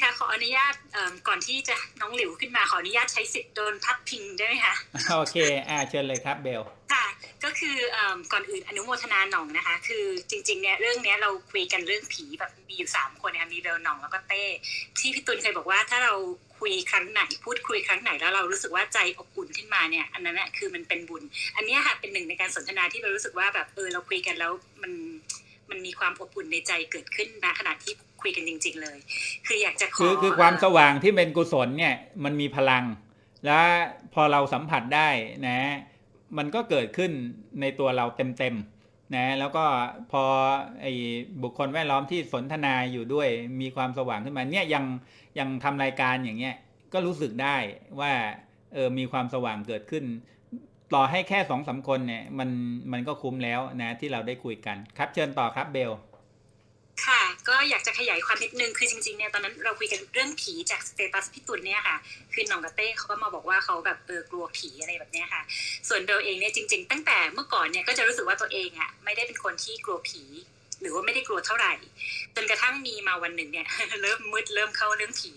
ค่ะขออนุญาตเอิ่มก่อนที่จะน้องหลิวขึ้นมาขออนุญาตใช้สิทธิ์โดนพัดพิงได้ไหมคะโอเคอ่าเชิญเลยครับเบลค่ะก็คือเอิ่มก่อนอื่นอนุโมทนาหน่องนะคะ คือจริงๆเนี่ยเรื่องเนี้ยเราคุยกันเรื่องผีแบบมีอยู่สามคนนะคะมีเบลหน่องแล้วก็เต้ที่พี่ตุลเคยบอกว่าถ้าเราคุยครั้งไหนพูดคุยครั้งไหนแล้วเรารู้สึกว่าใจอบอุ่นขึ้นมาเนี่ยอันนั้นแหละคือมันเป็นบุญ อันเนี้ยค่ะเป็นหนึ่งในการสนทนาที่เรารู้สึกว่าแบบเออเราคุยกันแล้วมัน มันมีความอบอุ่นในใจเกิดขึ้นนะขณะที่คุยกันจริง ๆ เลย คืออยากจะขอคือคือความสว่างที่เป็นกุศลเนี่ยมันมีพลัง แล้วพอเราสัมผัสได้นะ มันก็เกิดขึ้นในตัวเราเต็มๆนะแล้วก็พอไอ้บุคคลแวดล้อมที่สนทนาอยู่ด้วยมีความสว่างขึ้นมาเนี่ยยังยังทำรายการอย่างเงี้ยก็รู้สึกได้ว่าเออมีความสว่างเกิดขึ้น ต่อให้แค่สองสามคนเนี่ยมันมันก็คุ้มแล้วนะที่เราได้คุยกันครับ เชิญต่อครับเบลค่ะ ก็อยากจะขยายความนิดนึง คือจริงๆ เนี่ย ตอนนั้นเราคุยกันเรื่องผีจากสเตตัสพี่ตุลเนี่ยค่ะ คือน้องกับเต้เขาก็มาบอกว่าเขาแบบเออกลัวผีอะไรแบบเนี้ยค่ะ ส่วนเบลเองเนี่ยจริง ๆ ตั้งแต่เมื่อก่อนเนี่ยก็จะรู้สึกว่าตัวเองอะไม่ได้เป็นคนที่กลัวผี หรือว่าไม่ได้กลัวเท่าไหร่ จนกระทั่งมีมาวันหนึ่งเนี่ยเริ่มมืดเริ่มเข้าเรื่องผี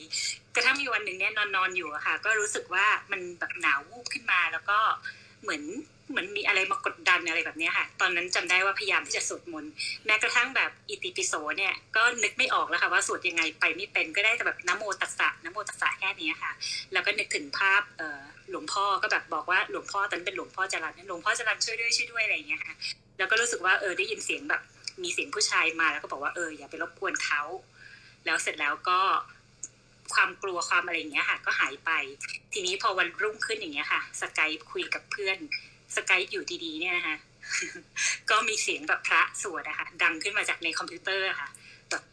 กระทั่งมีวันหนึ่งเนี่ยนอนนอนอยู่อะค่ะ ก็รู้สึกว่ามันแบบหนาววูบขึ้นมาแล้วก็เเหมือนเหมือนมีอะไรมากดดันอะไรแบบนี้ค่ะ ตอนนั้นจำได้ว่าพยายามที่จะสวดมนต์แม้กระทั่งแบบอิติปิโสเนี่ยก็นึกไม่ออกแล้วค่ะว่าสวดยังไงไปไม่เป็นก็ได้แต่แบบนโมตัสสะนโมตัสสะแค่นี้ค่ะ แล้วก็นึกถึงภาพเหลวงพ่อก็แบบบอกว่าหลวงพ่อตอนนนเป็นหลวงพ่อจรันหลวงพ่อจรันช่วยด้วยช่วยด้วยอะไรอย่างเงี้ยค่ะ แล้วก็รู้สึกว่าเออได้ยินเสียงแบบมีเสียงผู้ชายมาแล้วก็บอกว่าเอออย่าไปรบกวนเขาแล้วเสร็จแล้วก็ ความกลัวความอะไรอย่างเงี้ยค่ะ ก็หายไป ทีนี้พอวันรุ่งขึ้นอย่างเงี้ยค่ะ สกายคุยกับเพื่อน สกายอยู่ดีๆ เนี่ยนะคะก็มีเสียงแบบพระสวดอะค่ะดังขึ้นมาจากในคอมพิวเตอร์ค่ะแบบ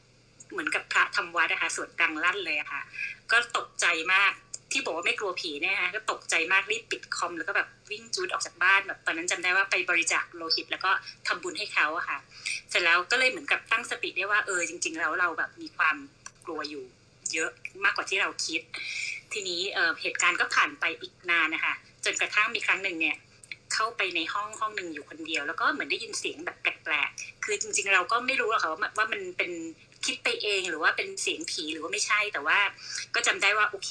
เหมือนกับพระทำวัดอะคะสวดดังลั่นเลยอะค่ะ ก็ตกใจมากที่บอกว่าไม่กลัวผีเนี่ยนะคะก็ตกใจมากรีบปิดคอมแล้วก็แบบวิ่งจูดออกจากบ้านแบบตอนนั้นจำได้ว่าไปบริจาคโลหิตแล้วก็ทำบุญให้เขาอะค่ะ เสร็จแล้วก็เลยเหมือนกับตั้งสติได้ว่าเออจริง ๆ แล้วเราแบบมีความกลัวอยู่ เยอะมากกว่าที่เราคิด ทีนี้เหตุการณ์ก็ผ่านไปอีกนานนะคะจนกระทั่งมีครั้งหนึ่งเนี่ยเข้าไปในห้องห้องหนึ่งอยู่คนเดียว แล้วก็เหมือนได้ยินเสียงแบบแปลกๆ คือจริงๆเราก็ไม่รู้หรอกค่ะว่ามันว่ามันเป็นคิดไปเองหรือว่าเป็นเสียงผีหรือว่าไม่ใช่ แต่ว่าก็จำได้ว่าโอเค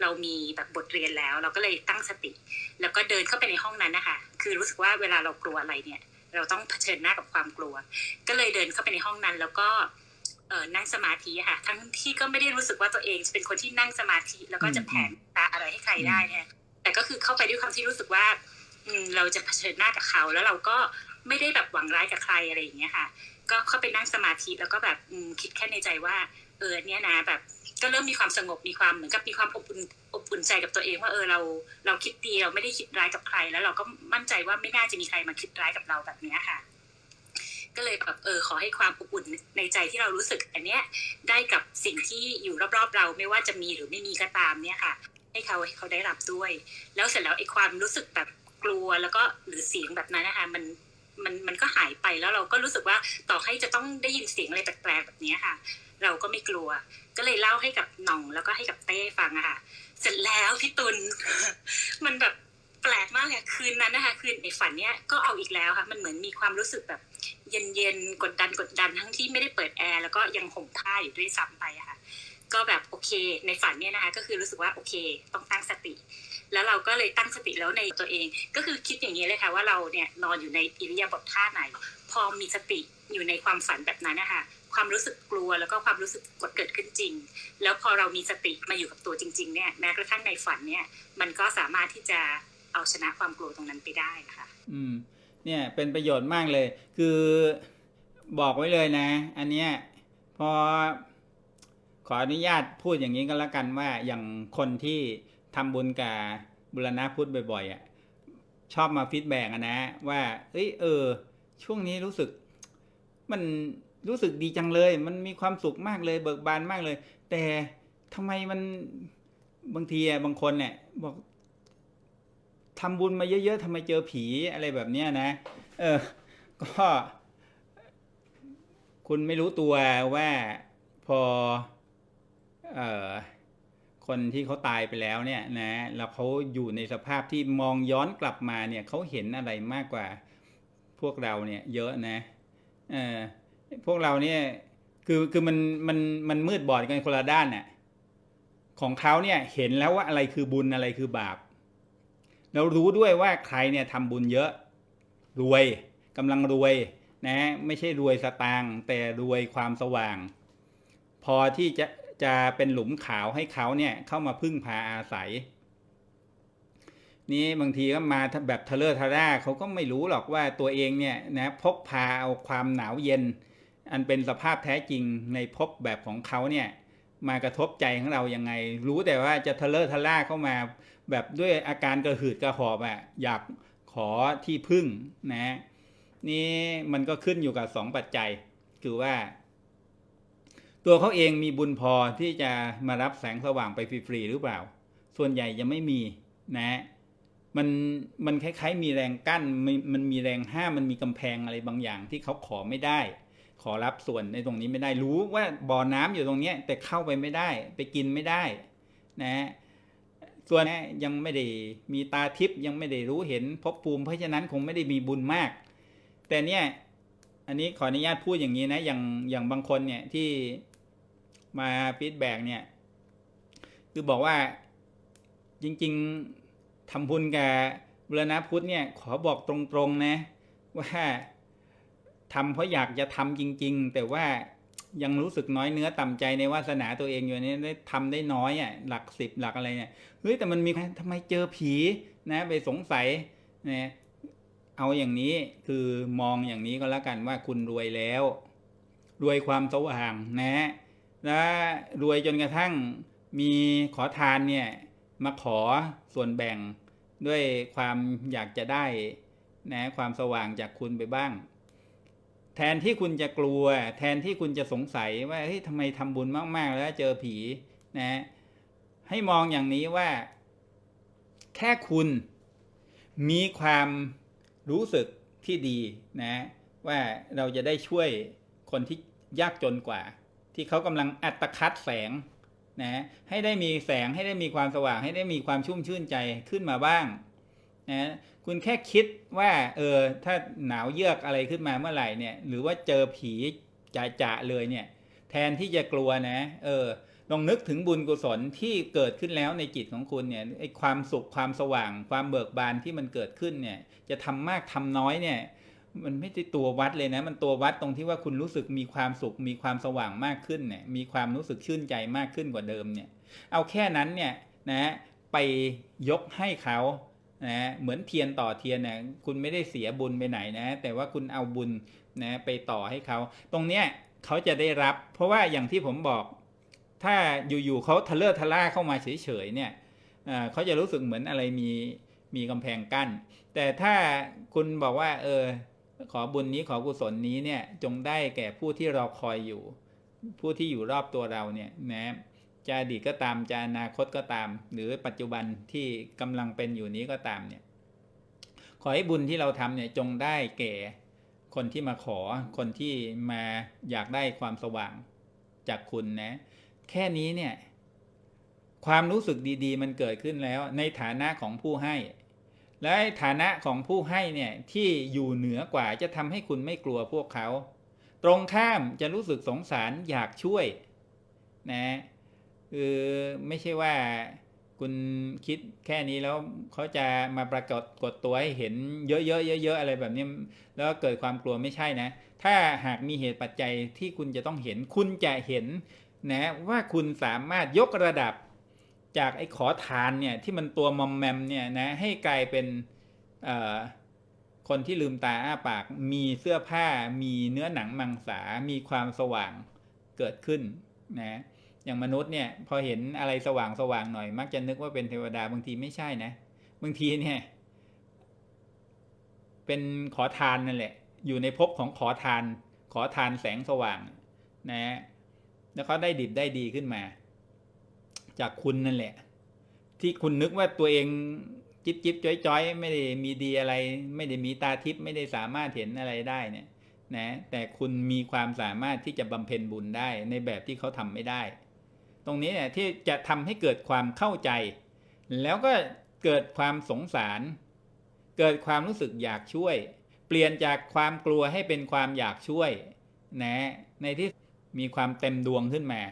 เรามีแบบบทเรียนแล้ว เราก็เลยตั้งสติ แล้วก็เดินเข้าไปในห้องนั้นนะคะคือรู้สึกว่าเวลาเรากลัวอะไรเนี่ย เราต้องเผชิญหน้ากับความกลัว ก็เลยเดินเข้าไปในห้องนั้น แล้วก็เนั่งสมาธิอะค่ะ ทั้งที่ก็ไม่ได้รู้สึกว่าตัวเองจะเป็นคนที่นั่งสมาธิแล้วก็จะแผ่ตาอะไรให้ใครได้เนี่ยแต่ก็คือเข้าไปด้วยความที่รู้สึกว่าอืมเราจะเผชิญหน้ากับเขา แล้วเราก็ไม่ได้แบบหวังร้ายกับใครอะไรอย่างเงี้ยค่ะ ก็เข้าไปนั่งสมาธิแล้วก็แบบอืมคิดแค่ในใจว่าเออเนี่ยนะแบบก็เริ่มมีความสงบมีความเหมือนกับมีความอบอุ่นอบอุ่นใจกับตัวเองว่าเออเราเราคิดดีเราไม่ได้คิดร้ายกับใคร แล้วเราก็มั่นใจว่าไม่น่าจะมีใครมาคิดร้ายกับเราแบบเนี้ยค่ะ ก็เลยแบบเออขอให้ความอบอุ่นในใจที่เรารู้สึกอันเนี้ยได้กับสิ่งที่อยู่รอบๆ เราไม่ว่าจะมีหรือไม่มีก็ตามเนี่ยค่ะ ให้เขาให้เขาได้รับด้วย แล้วเสร็จแล้วไอ้ความรู้สึกแบบกลัวแล้วก็หรือเสียงแบบนั้นนะคะมันมันมันก็หายไปแล้วเราก็รู้สึกว่าต่อให้จะต้องได้ยินเสียงอะไรแปลกๆแบบนี้ค่ะ เราก็ไม่กลัว ก็เลยเล่าให้กับหน่องแล้วก็ให้กับเต้ฟังอะค่ะ เสร็จแล้วพี่ตุลมันแบบแปลกมากเลยคืนนั้นนะคะคืนในฝันเนี้ยก็เอาอีกแล้วค่ะ มันเหมือนมีความรู้สึกแบบ เย็นๆกดดันกดดันทั้งที่ไม่ได้เปิดแอร์แล้วก็ยังห่มผ้าอยู่ด้วยซ้ำไปอะค่ะก็แบบโอเค ในฝันเนี่ยนะคะก็คือรู้สึกว่าโอเค ต้องตั้งสติ แล้วเราก็เลยตั้งสติแล้วในตัวเอง ก็คือคิดอย่างนี้เลยค่ะว่าเราเนี่ยนอนอยู่ในอิริยาบถท่าไหน พอมีสติอยู่ในความฝันแบบนั้นนะคะความรู้สึกกลัวแล้วก็ความรู้สึกกดเกิดขึ้นจริง แล้วพอเรามีสติมาอยู่กับตัวจริง ๆ เนี่ยแม้กระทั่งในฝันเนี่ย มันก็สามารถที่จะเอาชนะความกลัวตรงนั้นไปได้ค่ะ อืม เนี่ยเป็นประโยชน์มากเลย คือบอกไว้เลยนะ อันเนี้ยพอขออนุญาตพูดอย่างนี้ก็แล้วกันว่าอย่างคนที่ทำบุญกับบุรณะพุทธบ่อยๆอะชอบมาฟีดแบ็กอะนะ ว่าเอ้ยเออ ช่วงนี้รู้สึก มันรู้สึกดีจังเลย มันมีความสุขมากเลย เบิกบานมากเลย แต่ทำไมมันบางทีบางคนเนี่ยบอก ทำบุญมาเยอะๆทำไมเจอผีอะไรแบบเนี้ยนะ เออ ก็ คุณไม่รู้ตัวว่าพอ เออคนที่เขาตายไปแล้วเนี่ยนะแล้วเขาอยู่ในสภาพที่มองย้อนกลับมาเนี่ยเขาเห็นอะไรมากกว่าพวกเราเนี่ย เยอะนะเออพวกเราเนี่ยคือคือมันมันมันมืดบอดกันคนละด้านน่ะของเขาเนี่ยเห็นแล้วว่าอะไรคือบุญอะไรคือบาป แล้วรู้ด้วยว่าใครเนี่ยทำบุญเยอะ รวยกำลังรวยนะไม่ใช่รวยสตางค์แต่รวยความสว่าง พอที่จะจะเป็นหลุมขาวให้เขาเนี่ยเข้ามาพึ่งพาอาศัย นี่บางทีก็มาแบบทะเลอร์ทะล่าเขาก็ไม่รู้หรอกว่าตัวเองเนี่ยนะพกพาเอาความหนาวเย็น อันเป็นสภาพแท้จริงในภพแบบของเขาเนี่ย มากระทบใจของเรายังไง รู้แต่ว่าจะทะเลอร์ทะล่าเข้ามา แบบด้วยอาการกระหืดกระหอบอะอยากขอที่พึ่งนะนี่มันก็ขึ้นอยู่กับสองปัจจัย คือว่า ตัวเขาเองมีบุญพอที่จะมารับแสงสว่างไปฟรีๆหรือเปล่า ส่วนใหญ่ยังไม่มีนะมันมันคล้ายๆมีแรงกั้น มันมีแรงห้ามมันมีกำแพงอะไรบางอย่างที่เขาขอไม่ได้ ขอรับส่วนในตรงนี้ไม่ได้รู้ว่าบ่อน้ำอยู่ตรงเนี้ยแต่เข้าไปไม่ได้ ไปกินไม่ได้นะส่วนยังไม่ได้มีตาทิพย์ยังไม่ได้รู้เห็นภพภูมิเพราะฉะนั้นคงไม่ได้มีบุญมาก แต่เนี่ยอันนี้ขออนุญาตพูดอย่างนี้นะอย่างอย่างบางคนเนี่ยที่มาฟีดแบ็กเนี่ย คือบอกว่าจริง ๆทำบุญกับบุรณพุทธเนี่ย ขอบอกตรงๆนะ ว่า ทำเพราะอยากจะทำจริง ๆ แต่ว่ายังรู้สึกน้อยเนื้อต่ำใจในวาสนาตัวเองอยู่นี่ได้ทำได้น้อยอะหลักสิบหลักอะไรเนี่ยเฮ้ยแต่มันมีทำไมเจอผีนะไปสงสัยนะเอาอย่างนี้คือมองอย่างนี้ก็แล้วกันว่าคุณรวยแล้ว รวยความสว่างนะและรวยจนกระทั่งมีขอทานเนี่ยมาขอส่วนแบ่งด้วยความอยากจะได้นะความสว่างจากคุณไปบ้าง แทนที่คุณจะกลัว แทนที่คุณจะสงสัยว่าเฮ้ยทำไมทำบุญมาก ๆ แล้วเจอผีนะให้มองอย่างนี้ว่า แค่คุณมีความรู้สึกที่ดีนะ ว่าเราจะได้ช่วยคนที่ยากจนกว่า ที่เขากำลังอัตคัดแสงนะให้ได้มีแสงให้ได้มีความสว่าง ให้ได้มีความชุ่มชื่นใจขึ้นมาบ้าง นะคุณแค่คิดว่าเออถ้าหนาวเยือกอะไรขึ้นมาเมื่อไหร่เนี่ยหรือว่าเจอผีจะๆเลยเนี่ยแทนที่จะกลัวนะเออลองนึกถึงบุญกุศลที่เกิดขึ้นแล้วในจิตของคุณเนี่ยไอความสุขความสว่าง ความเบิกบานที่มันเกิดขึ้นเนี่ยจะทำมากทำน้อยเนี่ยมันไม่ใช่ตัววัดเลยนะ มันตัววัดตรงที่ว่าคุณรู้สึกมีความสุข มีความสว่างมากขึ้นเนี่ยมีความรู้สึกชื่นใจมากขึ้นกว่าเดิมเนี่ยเอาแค่นั้นเนี่ยนะไปยกให้เขา นะเหมือนเทียนต่อเทียนนะคุณไม่ได้เสียบุญไปไหนนะ แต่ว่าคุณเอาบุญนะไปต่อให้เขา ตรงเนี้ยเขาจะได้รับ เพราะว่าอย่างที่ผมบอก ถ้าอยู่ๆเขาทะเลาะทะล่าเข้ามาเฉยๆเนี่ยเขาจะรู้สึกเหมือนอะไรมีมีกำแพงกั้น แต่ถ้าคุณบอกว่า เออ ขอบุญนี้ขอกุศลนี้เนี่ยจงได้แก่ผู้ที่เราคอยอยู่ ผู้ที่อยู่รอบตัวเราเนี่ยนะ จะอดีตก็ตามจะอนาคตก็ตาม หรือปัจจุบันที่กำลังเป็นอยู่นี้ก็ตามเนี่ยขอให้บุญที่เราทำเนี่ยจงได้แก่คนที่มาขอคนที่มาอยากได้ความสว่างจากคุณนะ แค่นี้เนี่ย ความรู้สึกดี ๆ มันเกิดขึ้นแล้ว ในฐานะของผู้ให้ และฐานะของผู้ให้เนี่ยที่อยู่เหนือกว่าจะทำให้คุณไม่กลัวพวกเขา ตรงข้ามจะรู้สึกสงสารอยากช่วย นะ คือไม่ใช่ว่าคุณคิดแค่นี้แล้วเขาจะมาปรากฏกดตัวให้เห็นเยอะๆเยอะๆอะไรแบบนี้แล้วเกิดความกลัวไม่ใช่นะ ถ้าหากมีเหตุปัจจัยที่คุณจะต้องเห็น คุณจะเห็นนะว่าคุณสามารถยกระดับจากไอ้ขอทานเนี่ยที่มันตัวมอมแมมเนี่ยนะให้กลายเป็นคนที่ลืมตาอ้าปาก มีเสื้อผ้า มีเนื้อหนังมังสา มีความสว่างเกิดขึ้นนะ อย่างมนุษย์เนี่ยพอเห็นอะไรสว่างสว่างหน่อย มักจะนึกว่าเป็นเทวดาบางทีไม่ใช่นะบางทีเนี่ย เป็นขอทานนั่นแหละ อยู่ในภพของขอทาน ขอทานแสงสว่าง นะแล้วเขาได้ดิบได้ดีขึ้นมา จากคุณนั่นแหละ ที่คุณนึกว่าตัวเองจิบจิบจ้อยจ้อยไม่ได้มีดีอะไร ไม่ได้มีตาทิพย์ไม่ได้สามารถเห็นอะไรได้เนี่ยนะแต่คุณมีความสามารถที่จะบำเพ็ญบุญได้ในแบบที่เขาทำไม่ได้ ตรงนี้เนี่ยที่จะทำให้เกิดความเข้าใจ แล้วก็เกิดความสงสาร เกิดความรู้สึกอยากช่วย เปลี่ยนจากความกลัวให้เป็นความอยากช่วยนะในที่มีความเต็มดวงขึ้นมา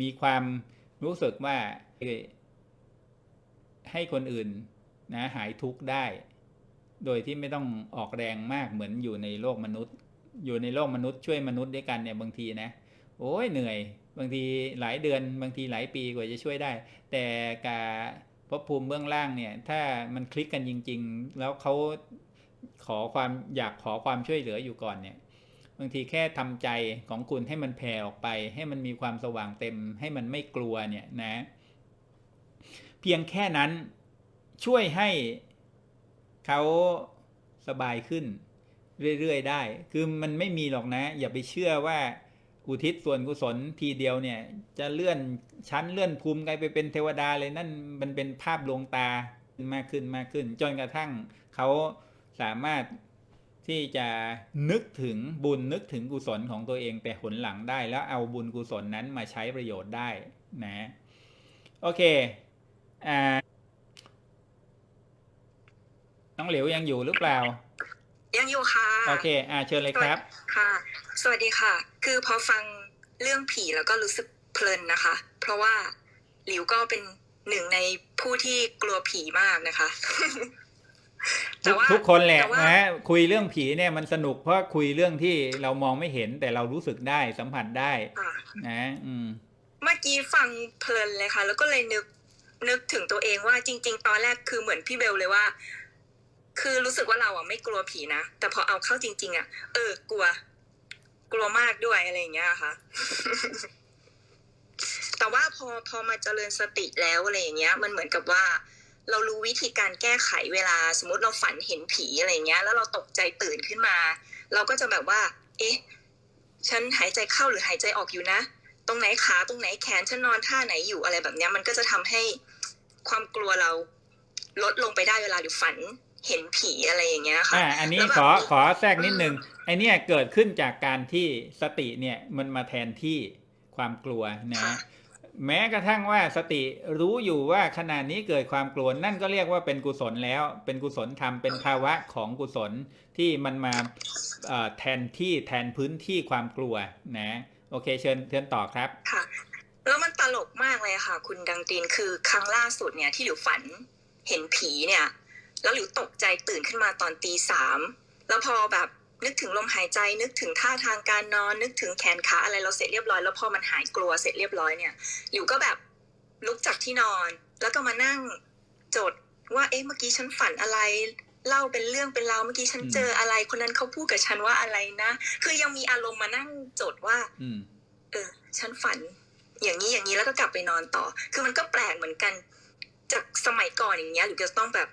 มีความรู้สึกว่าให้คนอื่นนะหายทุกข์ได้ โดยที่ไม่ต้องออกแรงมากเหมือนอยู่ในโลกมนุษย์ อยู่ในโลกมนุษย์ช่วยมนุษย์ด้วยกันเนี่ยบางทีนะ โอ้ยเหนื่อย บางทีหลายเดือนบางทีหลายปีกว่าจะช่วยได้ แต่การภพภูมิเบื้องล่างเนี่ย ถ้ามันคลิกกันจริง ๆ แล้วเขาขอความอยากขอความช่วยเหลืออยู่ก่อนเนี่ย บางทีแค่ทำใจของคุณให้มันแผ่ออกไป ให้มันมีความสว่างเต็ม ให้มันไม่กลัวเนี่ยนะ เพียงแค่นั้นช่วยให้เขาสบายขึ้นเรื่อยๆได้ คือมันไม่มีหรอกนะ อย่าไปเชื่อว่า อุทิศส่วนกุศลทีเดียวเนี่ยจะเลื่อนชั้นเลื่อนภูมิกลายไปเป็นเทวดาเลยนั่นมันเป็นภาพลวงตามากขึ้นมากขึ้น จนกระทั่งเขาสามารถที่จะนึกถึงบุญนึกถึงกุศลของตัวเองแต่หนหลังได้ แล้วเอาบุญกุศลนั้นมาใช้ประโยชน์ได้นะโอเคอ่าน้องเหลวยังอยู่หรือเปล่า ยังอยู่ค่ะ โอเค อ่าเชิญเลยครับ ค่ะ สวัสดีค่ะ คือพอฟังเรื่องผีแล้วก็รู้สึกเพลินนะคะ เพราะว่าหลิวก็เป็นหนึ่งในผู้ที่กลัวผีมากนะคะทุแต่กว่าทุกคนแหละแต่ว่านะคุยเรื่องผีเนี่ยมันสนุกเพราะคุยเรื่องที่เรามองไม่เห็นแต่เรารู้สึกได้สัมผัสได้ค่ะนะอืมเมื่อกี้ฟังเพลินเลยค่ะ แล้วก็เลยนึกนึกถึงตัวเองว่าจริง ๆ ตอนแรกคือเหมือนพี่เบลเลยว่า คือรู้สึกว่าเราอะไม่กลัวผีนะ แต่พอเอาเข้าจริง ๆ อะ เออ กลัว กลัวมากด้วยอะไรอย่างเงี้ยค่ะ แต่ว่าพอพอมาเจริญสติแล้วอะไรอย่างเงี้ย มันเหมือนกับว่า เรารู้วิธีการแก้ไขเวลา สมมติเราฝันเห็นผีอะไรอย่างเงี้ย แล้วเราตกใจตื่นขึ้นมา เราก็จะแบบว่า เอ๊ะ ฉันหายใจเข้าหรือหายใจออกอยู่นะ ตรงไหนขาตรงไหนแขนฉันนอนท่าไหนอยู่อะไรแบบเนี้ย มันก็จะทำให้ความกลัวเราลดลงไปได้เวลาหรือฝัน เห็นผีอะไรอย่างเงี้ยค่ะอ่าอันนี้แล้วแบบขอขอแทรกนิดนึงไอเนี่ยเกิดขึ้นจากการที่สติเนี่ยมันมาแทนที่ความกลัวนะค่ะแม้กระทั่งว่าสติรู้อยู่ว่าขณะนี้เกิดความกลัวนั่นก็เรียกว่าเป็นกุศลแล้ว เป็นกุศลธรรมเป็นภาวะของกุศลที่มันมาเอ่อแทนที่แทนพื้นที่ความกลัวนะ โอเคเชิญเชิญต่อครับค่ะแล้วมันตลกมากเลยค่ะ คุณดังตีนคือครั้งล่าสุดเนี่ยที่หลิวฝันเห็นผีเนี่ย แล้วหลิวตกใจตื่นขึ้นมาตอนตีสามแล้วพอแบบนึกถึงลมหายใจนึกถึงท่าทางการนอน นึกถึงแขนขาอะไรเราเสร็จเรียบร้อยแล้วพอมันหายกลัวเสร็จเรียบร้อยเนี่ยหลิวก็แบบลุกจากที่นอน แล้วก็มานั่งจดว่าเอ๊ะเมื่อกี้ฉันฝันอะไรเล่าเป็นเรื่องเป็นราวเมื่อกี้ฉันอืมเจออะไร คนนั้นเขาพูดกับฉันว่าอะไรนะคือยังมีอารมณ์มานั่งจดว่าอืมเออ ฉันฝัน อย่างนี้อย่างนี้แล้วก็กลับไปนอนต่อ คือมันก็แปลกเหมือนกัน จากสมัยก่อนอย่างเงี้ยหรือจะต้องแบบ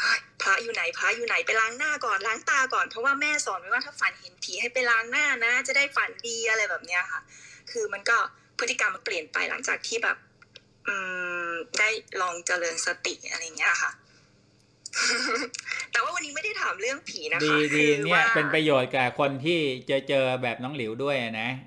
เฮ้ยพระอยู่ไหนพระอยู่ไหนไปล้างหน้าก่อนล้างตาก่อนเพราะว่าแม่สอนไว้ว่าถ้าฝันเห็นผีให้ไปล้างหน้านะ จะได้ฝันดีอะไรแบบเนี้ยค่ะ คือมันก็พฤติกรรมมันเปลี่ยนไปหลังจากที่แบบอืมได้ลองเจริญสติอะไรอย่างเงี้ยค่ะ แต่ว่าวันนี้ไม่ได้ถามเรื่องผีนะคะดีดีคือเนี่ยว่าเป็นประโยชน์กับคนที่เจอเจอแบบน้องหลิวด้วยนะ